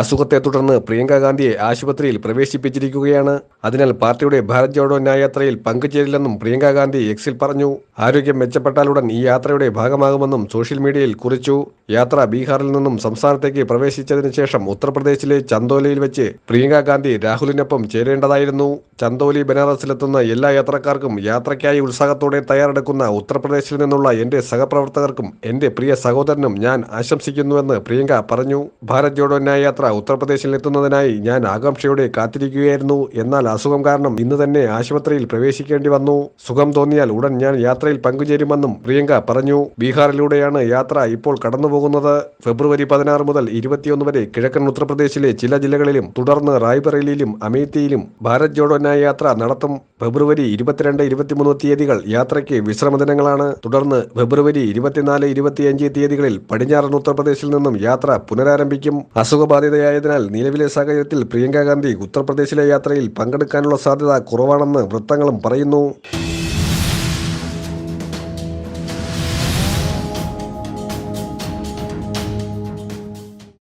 അസുഖത്തെ തുടർന്ന് പ്രിയങ്ക ഗാന്ധിയെ ആശുപത്രിയിൽ പ്രവേശിപ്പിച്ചിരിക്കുകയാണ്. അതിനാൽ പാർട്ടിയുടെ ഭാരത് ജോഡോ ന്യായയാത്രയിൽ പങ്കുചേരില്ലെന്നും പ്രിയങ്ക ഗാന്ധി എക്സിൽ പറഞ്ഞു. ആരോഗ്യം മെച്ചപ്പെട്ടാലുടൻ ഈ യാത്രയുടെ ഭാഗമാകുമെന്നും സോഷ്യൽ മീഡിയയിൽ കുറിച്ചു. യാത്ര ബീഹാറിൽ നിന്നും സംസ്ഥാനത്തേക്ക് പ്രവേശിച്ചതിനു ശേഷം ഉത്തർപ്രദേശിലെ ചന്ദോലിയിൽ വെച്ച് പ്രിയങ്ക ഗാന്ധി രാഹുലിനൊപ്പം ചേരേണ്ടതായിരുന്നു. ചന്ദോലി ബനാറസിലെത്തുന്ന എല്ലാ യാത്രക്കാർക്കും യാത്രയ്ക്കായി ഉത്സാഹത്തോടെ തയ്യാറെടുക്കുന്ന ഉത്തർപ്രദേശിൽ നിന്നുള്ള എന്റെ സഹപ്രവർത്തകർക്കും എന്റെ പ്രിയ സഹോദരനും ഞാൻ ആശംസിക്കുന്നുവെന്ന് പ്രിയങ്ക പറഞ്ഞു. ഭാരത് ജോഡോ ന്യായ യാത്ര ഉത്തർപ്രദേശിൽ എത്തുന്നതിനായി ഞാൻ ആകാംക്ഷയോടെ കാത്തിരിക്കുകയായിരുന്നു. എന്നാൽ അസുഖം കാരണം ഇന്ന് തന്നെ ആശുപത്രിയിൽ പ്രവേശിക്കേണ്ടി വന്നു. സുഖം തോന്നിയാൽ ഉടൻ ഞാൻ യാത്രയിൽ പങ്കുചേരുമെന്നും പ്രിയങ്ക പറഞ്ഞു. ബീഹാറിലൂടെയാണ് യാത്ര ഇപ്പോൾ കടന്നുപോകുന്നത്. ഫെബ്രുവരി പതിനാറ് മുതൽ ഇരുപത്തിയൊന്ന് വരെ കിഴക്കൻ ഉത്തർപ്രദേശിലെ ചില ജില്ലകളിലും തുടർന്ന് റായ്ബറേലിയിലും അമേത്തിയിലും ഭാരത് ജോഡോ ന്യായ യാത്ര നടത്തും. ഫെബ്രുവരി ഇരുപത്തിരണ്ട് ഇരുപത്തിമൂന്ന് തീയതികൾ യാത്രയ്ക്ക് വിശ്രമ ദിനങ്ങളാണ് തുടർന്ന് ഫെബ്രുവരി ഇരുപത്തിനാല് ഇരുപത്തിയഞ്ച് തീയതികളിൽ പടിഞ്ഞാറൻ ഉത്തർപ്രദേശിൽ നിന്നും യാത്ര പുനരാരംഭിക്കും. അസുഖബാധിതയായതിനാൽ നിലവിലെ സാഹചര്യത്തിൽ പ്രിയങ്ക ഗാന്ധി ഉത്തർപ്രദേശിലെ യാത്രയിൽ പങ്കെടുക്കാനുള്ള സാധ്യത കുറവാണെന്ന് വൃത്തങ്ങളും പറയുന്നു.